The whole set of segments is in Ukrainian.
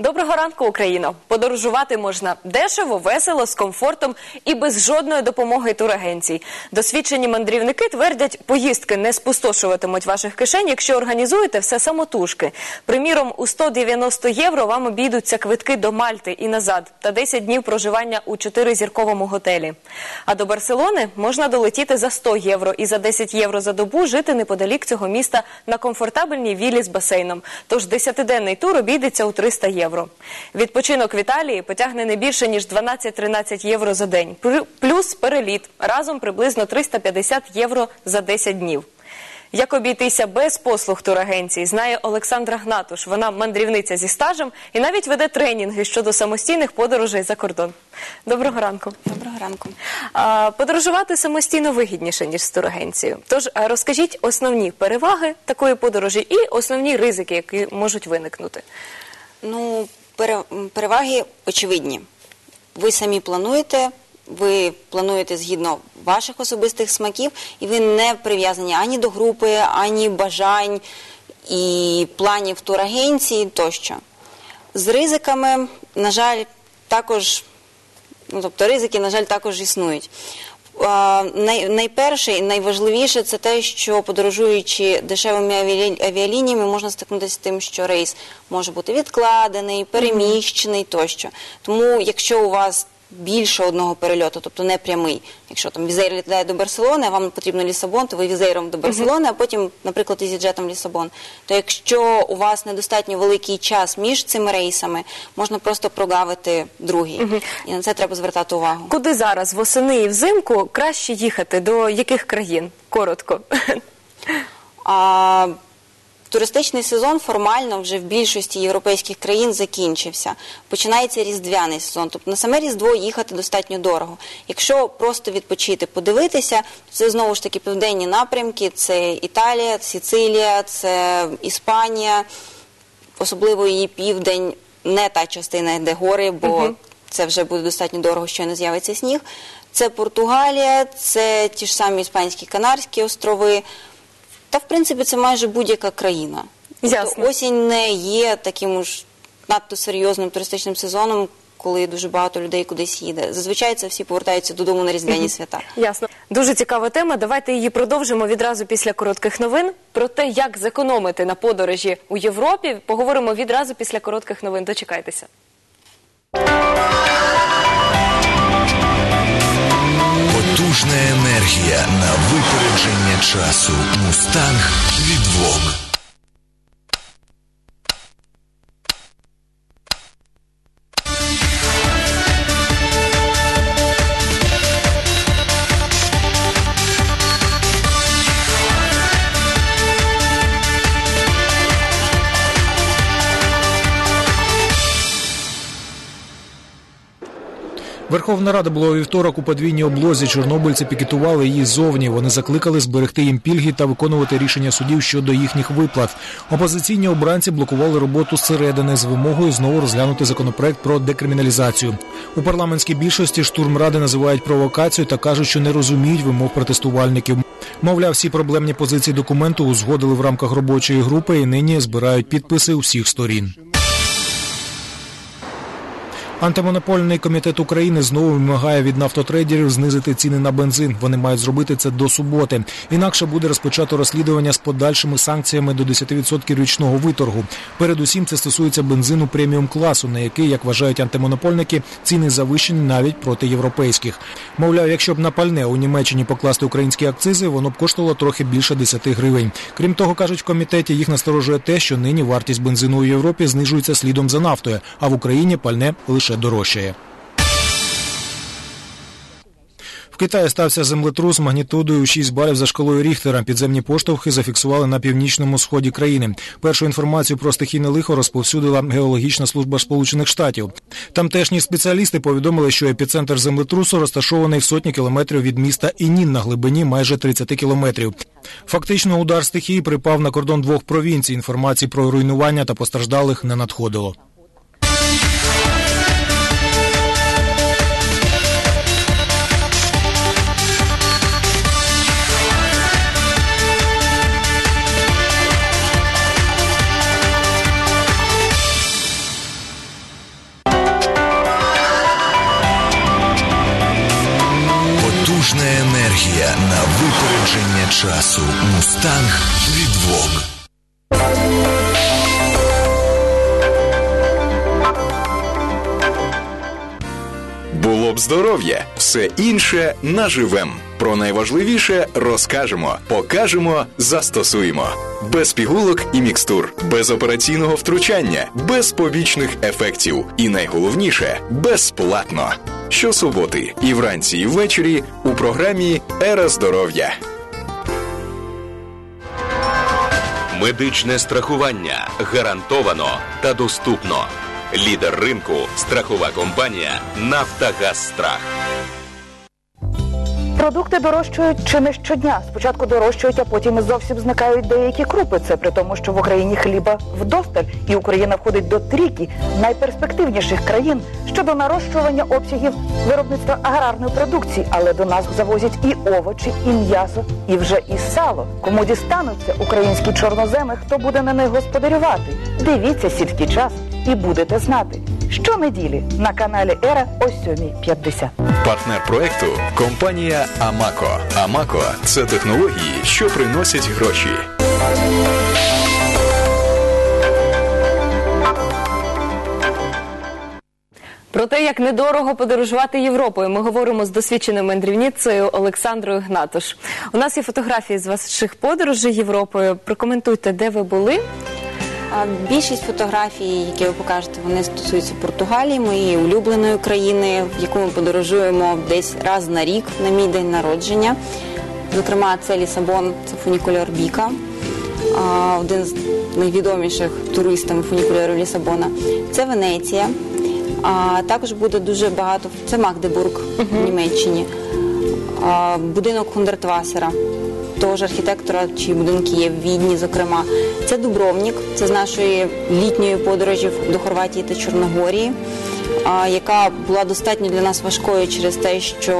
Доброго ранку, Україно! Подорожувати можна дешево, весело, з комфортом і без жодної допомоги турагенцій. Досвідчені мандрівники твердять, поїздки не спустошуватимуть ваших кишень, якщо організуєте все самотужки. Приміром, у 190 євро вам обійдуться квитки до Мальти і назад та 10 днів проживання у чотиризірковому готелі. А до Барселони можна долетіти за 100 євро і за 10 євро за добу жити неподалік цього міста на комфортабельній вілі з басейном. Тож 10-денний тур обійдеться у 300 євро. Відпочинок в Італії потягне не більше ніж 12-13 євро за день. Плю- Плюс переліт разом приблизно 350 євро за 10 днів. Як обійтися без послуг турагенції, знає Олександра Гнатуш. Вона мандрівниця зі стажем і навіть веде тренінги щодо самостійних подорожей за кордон. Доброго ранку. Доброго ранку. А, Подорожувати самостійно вигідніше, ніж з турагенцією. Тож розкажіть основні переваги такої подорожі і основні ризики, які можуть виникнути. Ну, переваги очевидні. Ви самі плануєте, ви плануєте згідно ваших особистих смаків, і ви не прив'язані ані до групи, ані бажань і планів турагенції тощо. З ризиками, на жаль, також, ну тобто ризики, на жаль, також існують. Най, найперше і найважливіше це те, що подорожуючи дешевими авіалі- авіалініями, можна стикнутися з тим, що рейс може бути відкладений, переміщений тощо. Тому, якщо у вас більше одного перельоту, тобто не прямий, якщо там візейр літає до Барселони, а вам потрібно Лісабон, то ви візейром до Барселони, а потім, наприклад, ізіджетом Лісабон. То якщо у вас недостатньо великий час між цими рейсами, можна просто прогавити другий. І на це треба звертати увагу. Куди зараз восени і взимку краще їхати? До яких країн? Коротко. А туристичний сезон формально вже в більшості європейських країн закінчився. Починається різдвяний сезон. Тобто на саме Різдво їхати достатньо дорого. Якщо просто відпочити, подивитися, це знову ж таки південні напрямки: це Італія, Сицилія, це Іспанія, особливо її південь, не та частина, де гори, бо це вже буде достатньо дорого, що не з'явиться сніг. Це Португалія, це ті ж самі Іспанські Канарські острови. Та, в принципі, це майже будь-яка країна. Тобто Ясно. осінь не є таким уж надто серйозним туристичним сезоном, коли дуже багато людей кудись їде. Зазвичай це всі повертаються додому на різдвяні свята. Ясно. Дуже цікава тема. Давайте її продовжимо відразу після коротких новин. Про те, як зекономити на подорожі у Європі, поговоримо відразу після коротких новин. Дочекайтеся. Енергія на випередження часу. Мустанг від Vogue. Верховна Рада була у вівторок у подвійній облозі. Чорнобильці пікетували її зовні. Вони закликали зберегти їм пільги та виконувати рішення судів щодо їхніх виплат. Опозиційні обранці блокували роботу зсередини з вимогою знову розглянути законопроект про декриміналізацію. У парламентській більшості штурм ради називають провокацію та кажуть, що не розуміють вимог протестувальників. Мовляв, всі проблемні позиції документу узгодили в рамках робочої групи і нині збирають підписи усіх сторін. Антимонопольний комітет України знову вимагає від нафтотрейдерів знизити ціни на бензин. Вони мають зробити це до суботи. Інакше буде розпочато розслідування з подальшими санкціями до 10% річного виторгу. Передусім, це стосується бензину преміум класу, на який, як вважають антимонопольники, ціни завищені навіть проти європейських. Мовляв, якщо б на пальне у Німеччині покласти українські акцизи, воно б коштувало трохи більше 10 гривень. Крім того, кажуть в комітеті, їх насторожує те, що нині вартість бензину у Європі знижується слідом за нафтою, а в Україні пальне лише дорожчає. В Китаї стався землетрус магнітудою у 6 балів за шкалою Ріхтера. Підземні поштовхи зафіксували на північному сході країни. Першу інформацію про стихійне лихо розповсюдила геологічна служба Сполучених Штатів. Тамтешні спеціалісти повідомили, що епіцентр землетрусу розташований в сотні кілометрів від міста Інін на глибині майже 30 кілометрів. Фактично, удар стихії припав на кордон двох провінцій. Інформації про руйнування та постраждалих не надходило. Здоров'я, все інше наживем. Про найважливіше розкажемо, покажемо, застосуємо. Без пігулок і мікстур, без операційного втручання, без побічних ефектів. І найголовніше безплатно. Щосуботи і вранці, і ввечері у програмі Ера здоров'я. Медичне страхування гарантовано та доступно. Лідер ринку страхова компанія Нафтогаз Страх. Продукти дорожчають чи не щодня. Спочатку дорожчають, а потім зовсім зникають деякі крупи. Це при тому, що в Україні хліба вдосталь, і Україна входить до трійки найперспективніших країн щодо нарощування обсягів виробництва аграрної продукції. Але до нас завозять і овочі, і м'ясо, і вже і сало. Кому дістануться українські чорноземи, хто буде на них господарювати? Дивіться сільський час і будете знати. Щонеділі на каналі Ера о 7.50. Партнер проекту компанія Амако. Амако це технології, що приносять гроші. Про те, як недорого подорожувати Європою, ми говоримо з досвідченою мандрівницею Олександрою Гнатуш. У нас є фотографії з ваших подорожей Європою. Прокоментуйте, де ви були. Більшість фотографій, які ви покажете, вони стосуються Португалії, моєї улюбленої країни, в яку ми подорожуємо десь раз на рік на мій день народження. Зокрема, це Лісабон, це фунікуляр Біка, один з найвідоміших туристів фунікулярів Лісабона. Це Венеція. А також буде дуже багато. Це Магдебург в Німеччині, а, будинок Хундертвасера того ж архітектора, чиї будинки є в Відні, зокрема. Це Дубровнік, це з нашої літньої подорожі до Хорватії та Чорногорії, яка була достатньо для нас важкою через те, що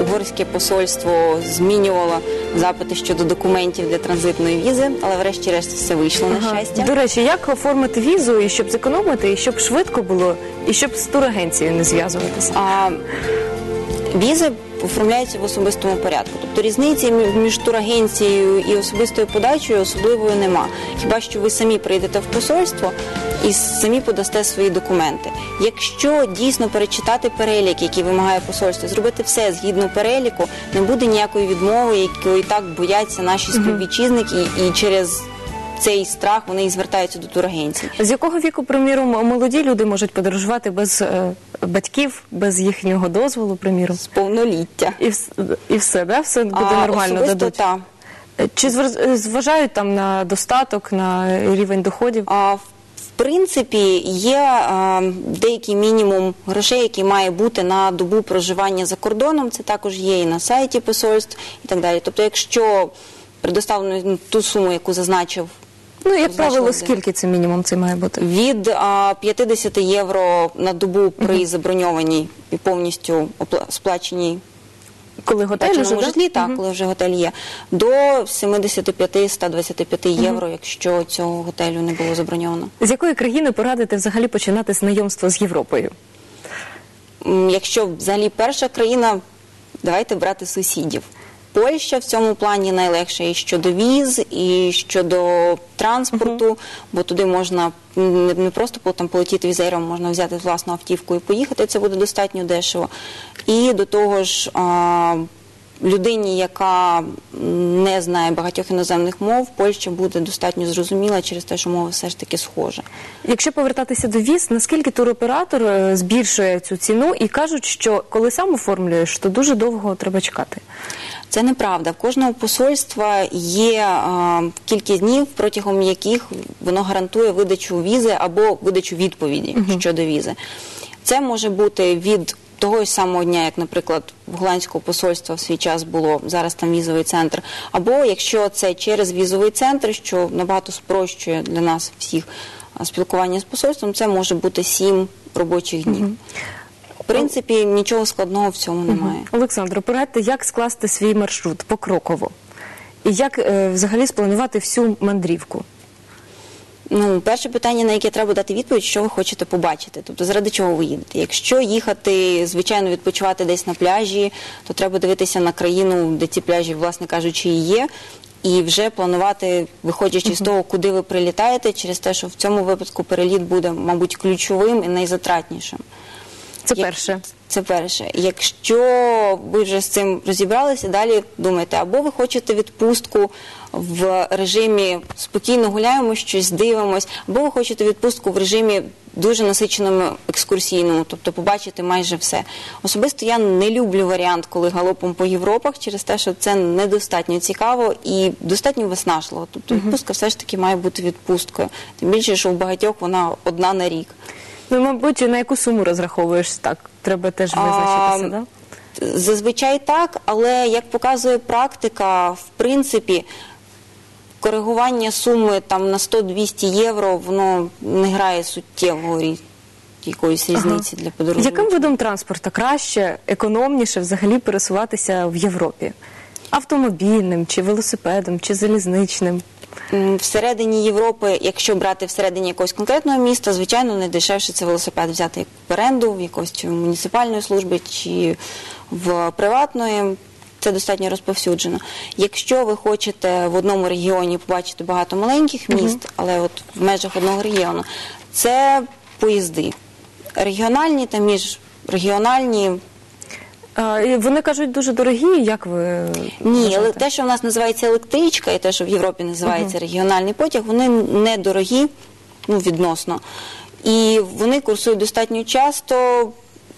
угорське посольство змінювало запити щодо документів для транзитної візи, але врешті-решт все вийшло на щастя. До речі, як оформити візу, і щоб зекономити, і щоб швидко було, і щоб з турагенцією не зв'язуватися? Візи оформляються в особистому порядку. Тобто різниці між турагенцією і особистою подачею особливої нема. Хіба що ви самі прийдете в посольство і самі подасте свої документи. Якщо дійсно перечитати перелік, який вимагає посольство, зробити все згідно переліку, не буде ніякої відмови, якої так бояться наші співвітчизники, і через цей страх вони і звертаються до турагенцій. З якого віку, приміром, молоді люди можуть подорожувати без е, батьків, без їхнього дозволу, приміром? З повноліття. І, вс- і все, да? Все буде А, нормально особисто дадуть. та. Чи звер- зважають там на достаток, на рівень доходів? А, в принципі, є а, деякий мінімум грошей, який має бути на добу проживання за кордоном. Це також є і на сайті посольств і так далі. Тобто, якщо предоставлено ну, ту суму, яку зазначив Ну, як правило, скільки це мінімум це має бути? від а, 50 євро на добу при заброньованій і повністю сплаченій Коли готель да? житлі, так, Мгм. коли вже готель є, до 75-125 євро, якщо цього готелю не було заброньовано. З якої країни порадите взагалі починати знайомство з Європою? Якщо взагалі перша країна, давайте брати сусідів. Польща в цьому плані найлегше і щодо віз, і щодо транспорту, бо туди можна не, просто там полетіти візером, можна взяти власну автівку і поїхати. Це буде достатньо дешево. І до того ж, людині, яка не знає багатьох іноземних мов, Польща буде достатньо зрозуміла через те, що мова все ж таки схожа. Якщо повертатися до віз, наскільки туроператор е, збільшує цю ціну і кажуть, що коли сам оформлюєш, то дуже довго треба чекати. Це неправда. В кожного посольства є а, кількість днів, протягом яких воно гарантує видачу візи або видачу відповіді щодо візи. Це може бути від того ж самого дня, як, наприклад, в голландського посольства в свій час було зараз там візовий центр. Або якщо це через візовий центр, що набагато спрощує для нас всіх спілкування з посольством, це може бути сім робочих днів. В принципі, нічого складного в цьому немає. Олександро, порадьте, як скласти свій маршрут покроково? І як е, взагалі спланувати всю мандрівку? Ну, перше питання, на яке треба дати відповідь, що ви хочете побачити. Тобто, заради чого ви їдете? Якщо їхати, звичайно, відпочивати десь на пляжі, то треба дивитися на країну, де ці пляжі, власне кажучи, і є. І вже планувати, виходячи з того, куди ви прилітаєте, через те, що в цьому випадку переліт буде, мабуть, ключовим і найзатратнішим. Це Як- перше. Це перше. Якщо ви вже з цим розібралися, далі думайте, або ви хочете відпустку в режимі спокійно гуляємо, щось дивимось, або ви хочете відпустку в режимі дуже насиченому екскурсійному, тобто побачити майже все. Особисто я не люблю варіант, коли галопом по Європах, через те, що це недостатньо цікаво і достатньо виснажливо. Тобто відпустка все ж таки має бути відпусткою. Тим більше, що у багатьох вона одна на рік. Ну, мабуть, на яку суму розраховуєш так? Треба теж визначитися, да? Зазвичай так, але як показує практика, в принципі, коригування суми там на 100-200 євро, воно не грає суттєвого рі- якоїсь різниці для подорожуючих. Яким видом транспорту краще, економніше взагалі пересуватися в Європі? Автомобільним, чи велосипедом, чи залізничним? Всередині Європи, якщо брати всередині якогось конкретного міста, звичайно, найдешевше це велосипед взяти як в оренду в якоїсь чи муніципальної служби, чи в приватної. Це достатньо розповсюджено. Якщо ви хочете в одному регіоні побачити багато маленьких міст, але от в межах одного регіону, це поїзди. Регіональні та міжрегіональні А, і вони кажуть дуже дорогі, як ви Ні, але вважаєте? те, що в нас називається електричка, і те, що в Європі називається регіональний потяг, вони недорогі, ну, відносно. І вони курсують достатньо часто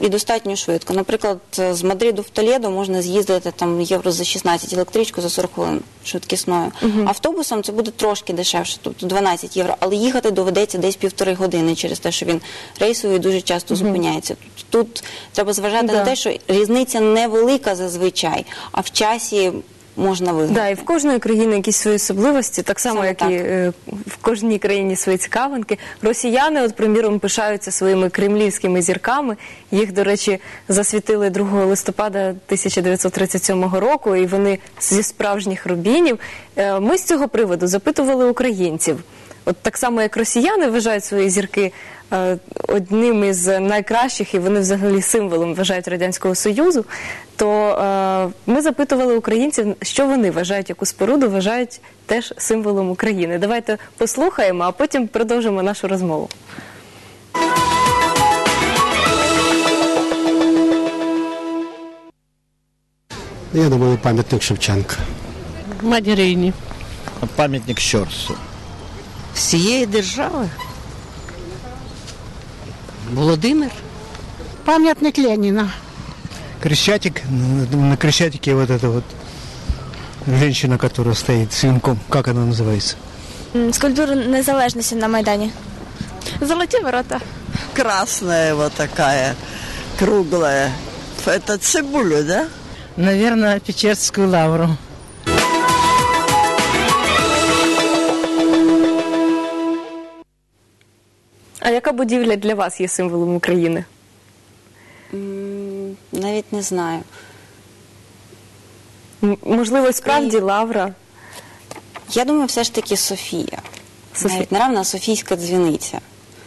і достатньо швидко. Наприклад, з Мадриду в Толєдо можна з'їздити там євро за 16 електричку за 40 хвилин швидкісною. Автобусом це буде трошки дешевше, тобто 12 євро, але їхати доведеться десь півтори години через те, що він рейсовий і дуже часто зупиняється. Тут треба зважати Да. на те, що різниця невелика зазвичай, а в часі можна виграти. Да, і в кожної країни якісь свої особливості, так само, Саме як так. і е, в кожній країні свої цікавинки. Росіяни, от, приміром, пишаються своїми кремлівськими зірками. Їх, до речі, засвітили 2 листопада 1937 року, і вони зі справжніх рубінів. Е, Ми з цього приводу запитували українців. От так само, як росіяни вважають свої зірки е, одним із найкращих, і вони взагалі символом вважають Радянського Союзу, то е, ми запитували українців, що вони вважають, яку споруду вважають теж символом України. Давайте послухаємо, а потім продовжимо нашу розмову. Я думаю, пам'ятник Шевченка. Мадярині. Пам'ятник Щорсу. Всієї держави. Володимир. Пам'ятник Леніна. Крещатик, ну, на Крещатике вот эта вот женщина, которая стоит с венком, как она называется? Скульптура незалежності на Майдані. Золоті ворота. Красная вот такая, круглая. Это цибулю, да? Наверное, Печерську лавру. Яка будівля для вас є символом України? М, Навіть не знаю. М, Можливо, справді Лавра. Я думаю, все ж таки Софія. Софія. Навіть наравна Софійська дзвіниця.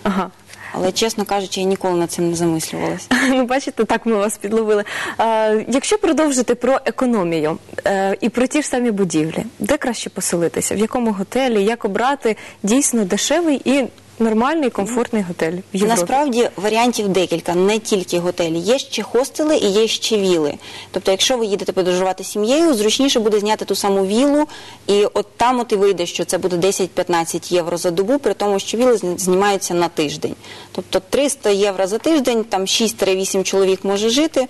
Ага. Але, чесно кажучи, я ніколи над цим не замислювалася. Ну, бачите, так ми вас підловили. А, якщо продовжити про економію е, і про ті ж самі будівлі, де краще поселитися? В якому готелі? Як обрати дійсно дешевий і нормальний, комфортний готель в Європі? Насправді варіантів декілька, не тільки готелі. Є ще хостели і є ще віли. Тобто, якщо ви їдете подорожувати сім'єю, зручніше буде зняти ту саму вілу, і от там от і вийде, що це буде 10-15 євро за добу, при тому, що віли знімаються на тиждень. Тобто 300 євро за тиждень, там 6-8 чоловік може жити.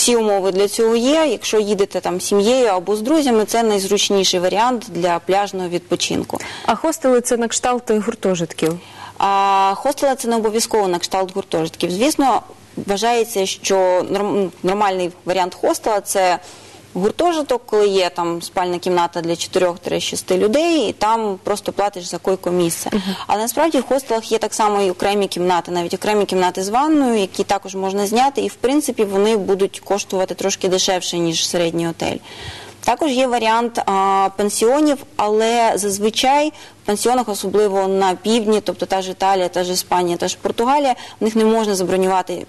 Всі умови для цього є. Якщо їдете там сім'єю або з друзями, це найзручніший варіант для пляжного відпочинку. А хостели це на кшталт гуртожитків. А хостела це не обов'язково на кшталт гуртожитків. Звісно, вважається, що норм- нормальний варіант хостела це гуртожиток, коли є там спальна кімната для 4-6 людей, і там просто платиш за койко місце. Але насправді в хостелах є так само і окремі кімнати, навіть окремі кімнати з ванною, які також можна зняти, і в принципі вони будуть коштувати трошки дешевше, ніж середній готель. Також є варіант а, пенсіонів, але зазвичай в пенсіонах, особливо на півдні, тобто та ж Італія, та ж Іспанія, та ж Португалія, в них не можна забронювати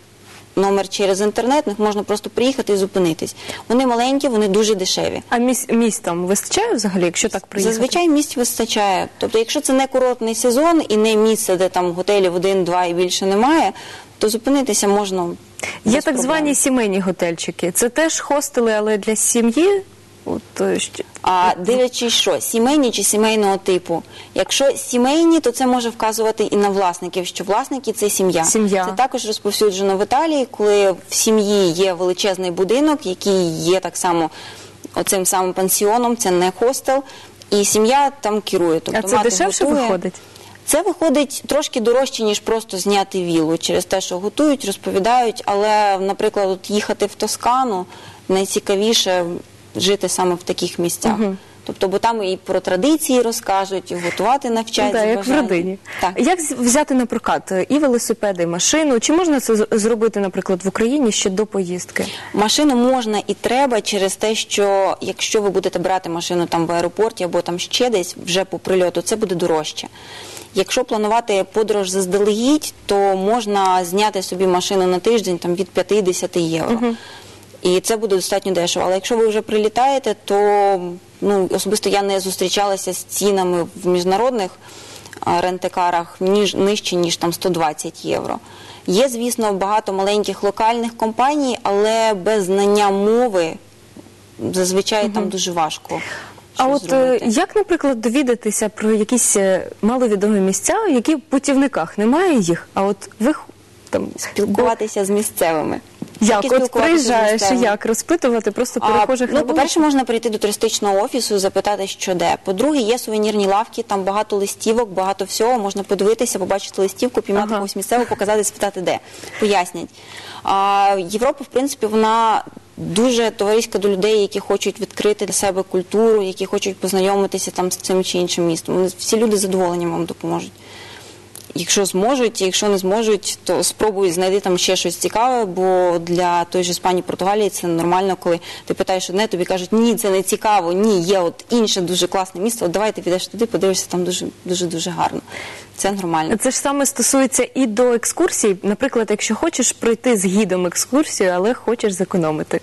номер через інтернет, в них можна просто приїхати і зупинитись. Вони маленькі, вони дуже дешеві. А місць, місць там вистачає взагалі, якщо так приїхати? Зазвичай місць вистачає. Тобто, якщо це не курортний сезон і не місце, де там готелів один-два і більше немає, то зупинитися можна. Є так проблем. звані сімейні готельчики. Це теж хостели, але для сім'ї. От, е, що- А дивлячись, що сімейні чи сімейного типу. Якщо сімейні, то це може вказувати і на власників, що власники це сім'я. Сім'я. Це також розповсюджено в Італії, коли в сім'ї є величезний будинок, який є так само оцим самим пансіоном, це не хостел, і сім'я там керує. Тобто А це мати дешевше готує. виходить? Це виходить трошки дорожче, ніж просто зняти вілу через те, що готують, розповідають. Але, наприклад, от їхати в Тоскану найцікавіше жити саме в таких місцях. Тобто, бо там і про традиції розкажуть, і готувати навчать. За так, як в бажанням. родині. Так. Як з- взяти на прокат і велосипеди, і машину? Чи можна це з- зробити, наприклад, в Україні ще до поїздки? Машину можна і треба через те, що якщо ви будете брати машину там в аеропорті або там ще десь вже по прильоту, це буде дорожче. Якщо планувати подорож заздалегідь, то можна зняти собі машину на тиждень там від 50 євро. І це буде достатньо дешево. Але якщо ви вже прилітаєте, то ну особисто я не зустрічалася з цінами в міжнародних рентекарах ніж нижче ніж там 120 євро. Є, звісно, багато маленьких локальних компаній, але без знання мови зазвичай там дуже важко. А от е, зробити. як, наприклад, довідатися про якісь е, маловідомі місця, які в путівниках немає їх, а от ви там спілкуватися з місцевими. Як Тільки от спілкуватися з приїжджаєш, місцевими. як розпитувати просто А, перехожих на ну, вулиці? по-перше, можна прийти до туристичного офісу, запитати, що де. По-друге, є сувенірні лавки, там багато листівок, багато всього. Можна подивитися, побачити листівку, піймати Ага. когось місцевого, показати, спитати, де. Пояснять. А, Європа, в принципі, вона дуже товариська до людей, які хочуть відкрити для себе культуру, які хочуть познайомитися там з цим чи іншим містом. Вони- Всі люди з задоволенням вам допоможуть. Якщо зможуть, якщо не зможуть, то спробуй знайти там ще щось цікаве, бо для той же Іспанії, Португалії це нормально, коли ти питаєш одне, тобі кажуть, ні, це не цікаво, ні, є от інше дуже класне місто. От давай ти підеш туди, подивишся, там дуже дуже дуже гарно. Це нормально. Це ж саме стосується і до екскурсій. Наприклад, якщо хочеш пройти з гідом екскурсію, але хочеш зекономити.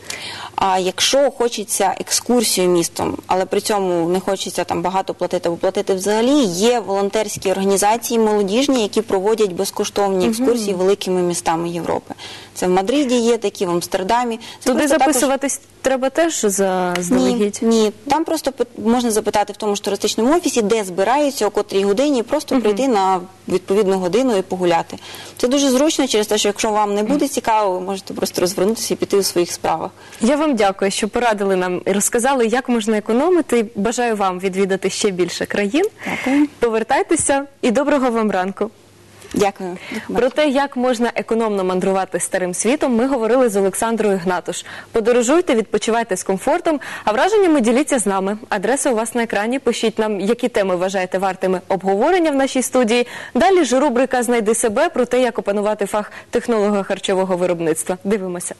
А якщо хочеться екскурсію містом, але при цьому не хочеться там багато платити або платити взагалі, є волонтерські організації молодіжні, які проводять безкоштовні екскурсії великими містами Європи. Це в Мадриді є такі, в Амстердамі. Це Туди просто також- записуватись треба теж за Ні, здалегідь? ні, там просто можна запитати в тому ж туристичному офісі, де збираються, о котрій годині, і просто прийти на відповідну годину і погуляти. Це дуже зручно через те, що якщо вам не буде цікаво, ви можете просто розвернутися і піти у своїх справах. Я вам дякую, що порадили нам і розказали, як можна економити. Бажаю вам відвідати ще більше країн. Дякую. Повертайтеся і доброго вам ранку. Дякую. Про те, як можна економно мандрувати старим світом, ми говорили з Олександрою Гнатуш. Подорожуйте, відпочивайте з комфортом, а враженнями діліться з нами. Адреса у вас на екрані. Пишіть нам, які теми вважаєте вартими обговорення в нашій студії. Далі ж рубрика Знайди себе про те, як опанувати фах технолога харчового виробництва. Дивимося.